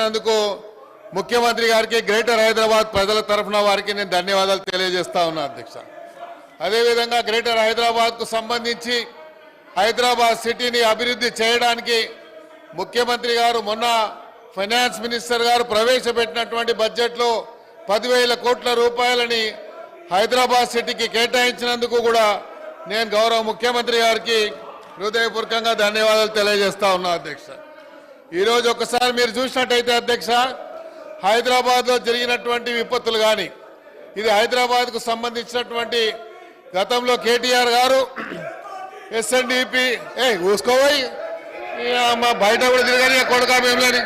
నందుకు ముఖ్యమంత్రి గారికి గ్రేటర్ హైదరాబాద్ ప్రజల తరఫున వారికి నేను ధన్యవాదాలు తెలియజేస్తా ఉన్నా అధ్యక్ష. అదేవిధంగా గ్రేటర్ హైదరాబాద్కు సంబంధించి హైదరాబాద్ సిటీని అభివృద్ధి చేయడానికి ముఖ్యమంత్రి గారు మొన్న ఫైనాన్స్ మినిస్టర్ గారు ప్రవేశపెట్టినటువంటి బడ్జెట్లో పదివేల కోట్ల రూపాయలని హైదరాబాద్ సిటీకి కేటాయించినందుకు కూడా నేను గౌరవ ముఖ్యమంత్రి గారికి హృదయపూర్వకంగా ధన్యవాదాలు తెలియజేస్తా ఉన్నా అధ్యక్ష. ఈరోజు ఒకసారి మీరు చూసినట్టయితే అధ్యక్ష హైదరాబాద్లో జరిగినటువంటి విపత్తులు కానీ ఇది హైదరాబాద్కు సంబంధించినటువంటి గతంలో కేటీఆర్ గారు ఎస్ఎన్డిపి ఏ ఊసుకోవై మా బయట కూడా తిరగని కొడుకా మేము లేని.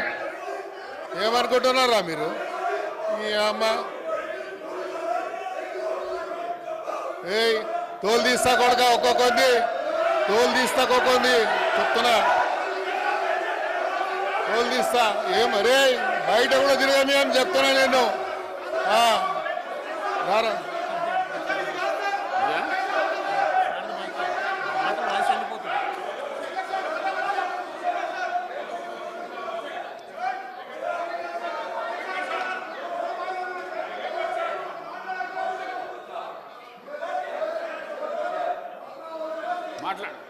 ఏమనుకుంటున్నారా మీరు? ఈ అమ్మ. ఏయ్ తోలు తీస్తా కొడుక ఒక్కొక్కంది తోలు తీస్తా ఒక్కొక్కంది చెప్తున్నా. తోలు ఏం అరే బయట కూడా తిరగని అని చెప్తున్నా నేను. మాట్లాడు.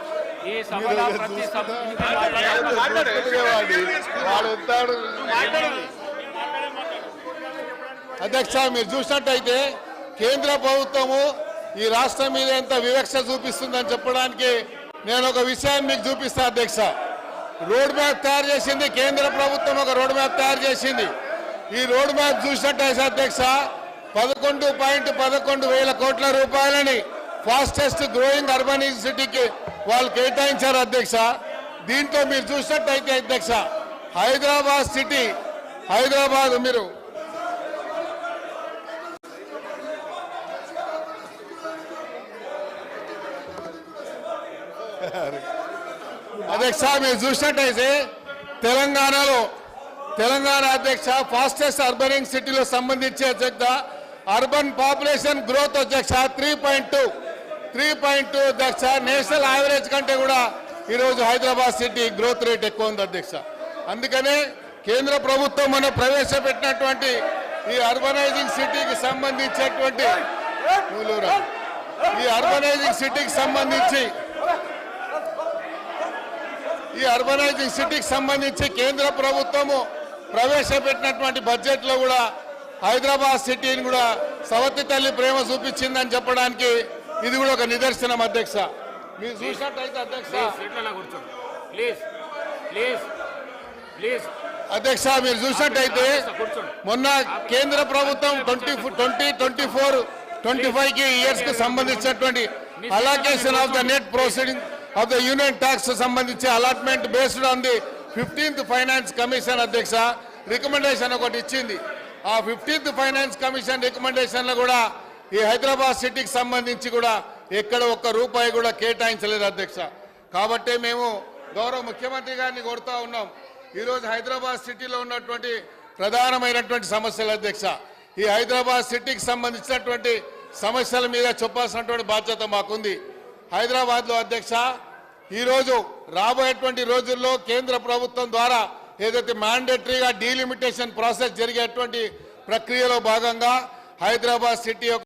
ఈ సభల ప్రతి అధ్యక్ష మీరు చూసినట్టయితే కేంద్ర ప్రభుత్వము ఈ రాష్ట్రం మీద ఎంత వివక్ష చూపిస్తుందని చెప్పడానికి నేను ఒక విషయాన్ని మీకు చూపిస్తా అధ్యక్ష. రోడ్ మ్యాప్ తయారు చేసింది కేంద్ర ప్రభుత్వం ఒక రోడ్ మ్యాప్ తయారు చేసింది. ఈ రోడ్ మ్యాప్ చూసినట్టయితే అధ్యక్ష పదకొండు పాయింట్ పదకొండు వేల కోట్ల రూపాయలని ఫాస్టెస్ట్ గ్రోయింగ్ అర్బన్ సిటీకి వాళ్ళు కేటాయించారు అధ్యక్ష. దీంతో మీరు చూసినట్టయితే అధ్యక్ష హైదరాబాద్ సిటీ హైదరాబాద్ మీరు. అధ్యక్ష మీరు చూసినట్టయితే తెలంగాణలో తెలంగాణ అధ్యక్ష ఫాస్టెస్ట్ అర్బనింగ్ సిటీలో సంబంధించి అధ్యక్ష అర్బన్ పాపులేషన్ గ్రోత్ అధ్యక్ష three point two three point two అధ్యక్ష. నేషనల్ యావరేజ్ కంటే కూడా ఈరోజు హైదరాబాద్ సిటీ గ్రోత్ రేట్ ఎక్కువ ఉంది అధ్యక్ష. అందుకనే కేంద్ర ప్రభుత్వం మనం ప్రవేశపెట్టినటువంటి ఈ అర్బనైజింగ్ సిటీకి సంబంధించినటువంటి ఈ అర్బనైజింగ్ సిటీకి సంబంధించి ఈ అర్బనైజింగ్ సిటీకి సంబంధించి కేంద్ర ప్రభుత్వము ప్రవేశపెట్టినటువంటి బడ్జెట్లో కూడా హైదరాబాద్ సిటీని కూడా సవతి తల్లి ప్రేమ చూపించిందని చెప్పడానికి ఇది కూడా ఒక నిదర్శనం అధ్యక్ష. మీరు చూసినట్టయితే అధ్యక్ష. ప్లీజ్ ప్లీజ్ ప్లీజ్ అధ్యక్ష మీరు చూసినట్టయితే మొన్న కేంద్ర ప్రభుత్వం twenty twenty twenty four twenty ఫైవ్కి ఇయర్స్కి సంబంధించినటువంటి allocation of the net proceeding of the union tax సంబంధించి allotment based on the fifteenth finance commission అధ్యక్ష. రికమెండేషన్ ఒకటి ఇచ్చింది. ఆ ఫిఫ్టీన్త్ ఫైనాన్స్ కమిషన్ రికమెండేషన్లో కూడా ఈ హైదరాబాద్ సిటీకి సంబంధించి కూడా ఎక్కడ ఒక్క రూపాయి కూడా కేటాయించలేదు అధ్యక్ష. కాబట్టి మేము గౌరవ ముఖ్యమంత్రి గారిని కోరుతా ఉన్నాం. ఈరోజు హైదరాబాద్ సిటీలో ఉన్నటువంటి ప్రధానమైనటువంటి సమస్యల అధ్యక్ష. ఈ హైదరాబాద్ సిటీకి సంబంధించినటువంటి సమస్యల మీద చెప్పాల్సినటువంటి బాధ్యత మాకుంది. హైదరాబాద్లో అధ్యక్ష ఈరోజు రాబోయేటువంటి రోజుల్లో కేంద్ర ప్రభుత్వం ద్వారా ఏదైతే మ్యాండేటరీగా డీలిమిటేషన్ ప్రాసెస్ జరిగేటువంటి ప్రక్రియలో భాగంగా హైదరాబాద్ సిటీ యొక్క